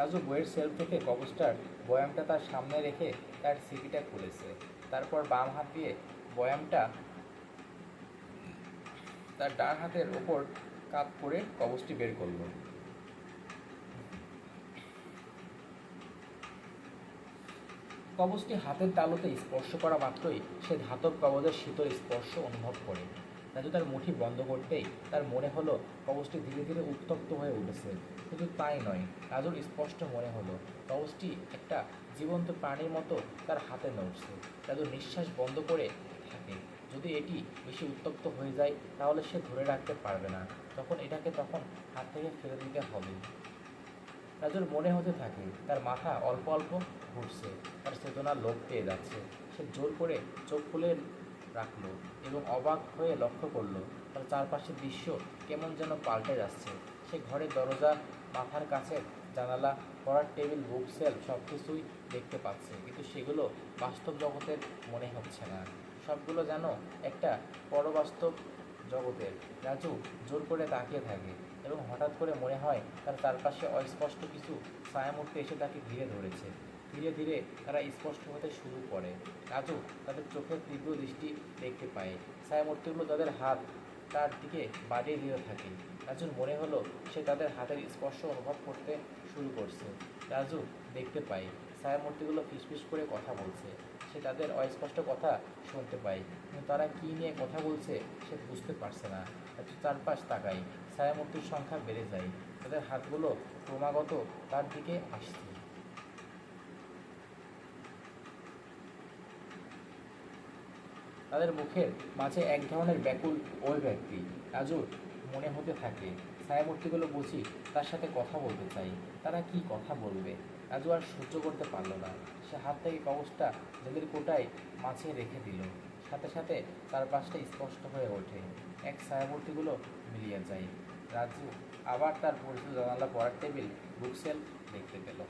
রাজু বইয়ের সেলফ থেকে কবস্টার বয়ামটা তার সামনে রেখে তার সিকিটা খুলেছে। তারপর বাম হাত দিয়ে বয়ামটা তার ডান হাতের ওপর কাপ করে কবজটি বের করল। কবজটি হাতের তালুতে স্পর্শ করা মাত্রই সে ধাতব কবজের শীতল স্পর্শ অনুভব করে। রাজু তার মুঠি বন্ধ করতেই তার মনে হলো কবজটি ধীরে ধীরে উত্তপ্ত হয়ে উঠেছে। শুধু তাই নয় রাজুর স্পষ্ট মনে হলো কবজটি একটা জীবন্ত প্রাণীর মতো তার হাতে নড়ছে। রাজু নিঃশ্বাস বন্ধ করে থাকে। যদি এটি বেশি উত্তপ্ত হয়ে যায়, তাহলে সে ধরে রাখতে পারবে না। তখন এটাকে তখন হাত থেকে ফেলে দিতে হবে। রাজুর মনে হতে থাকে, তার মাথা অল্প অল্প ঘুরছে, তার চেতনা লোপ পেয়ে যাচ্ছে। সে জোর করে চোখ খুলে রাখল এবং অবাক হয়ে লক্ষ্য করল, তার চারপাশের দৃশ্য কেমন যেন পাল্টে যাচ্ছে। সে ঘরের দরজা, মাথার কাছে জানালা, পড়ার টেবিল, বুক সেল সব কিছুই দেখতে পাচ্ছে, কিন্তু সেগুলো বাস্তব জগতের মনে হচ্ছে না। সবগুলো যেন একটা পরবাস্তব জগতের। রাজু জোর করে তাকিয়ে থাকে এবং হঠাৎ করে মনে হয় তার চারপাশে অস্পষ্ট কিছু ছায়ামূর্তি এসে তাকে ঘিরে ধরেছে। ধীরে ধীরে তারা স্পষ্ট হতে শুরু করে। রাজু তাদের চোখের তীব্র দৃষ্টি দেখতে পায়। ছায়ামূর্তিগুলো তাদের হাত তার দিকে বাড়িয়ে দিতে থাকে। রাজুর মনে হলো সে তাদের হাতের স্পর্শ অনুভব করতে শুরু করছে। রাজু দেখতে পায়, ছায়ামূর্তিগুলো ফিসফিস করে কথা বলছে। সে তাদের অস্পষ্ট কথা শুনতে পায়, কিন্তু তারা কী নিয়ে কথা বলছে সে বুঝতে পারছে না। রাজু চারপাশ তাকায়, ছায়ামূর্তির সংখ্যা বেড়ে যায়। তাদের হাতগুলো ক্রমাগত তার দিকে আসছে। তাদের মুখের মাঝে এক ধরনের ব্যাকুল অভিব্যক্তি রাজুর মনে হতে থাকে, ছায়ামূর্তিগুলো বুঝি তার সাথে কথা বলতে চাই। তারা কি কথা বলবে? রাজু আর সহ্য করতে পারল না। সে হাত থেকে কবচটা জেলের কোটায় মাঝে রেখে দিল। সাথে সাথে তার পাশটা স্পষ্ট হয়ে ওঠে। এক ছায়ামূর্তিগুলো মিলিয়ে যায়। রাজু আবার তার পরিচিত জানালা পড়ার টেবিল বুকসেল দেখতে পেল।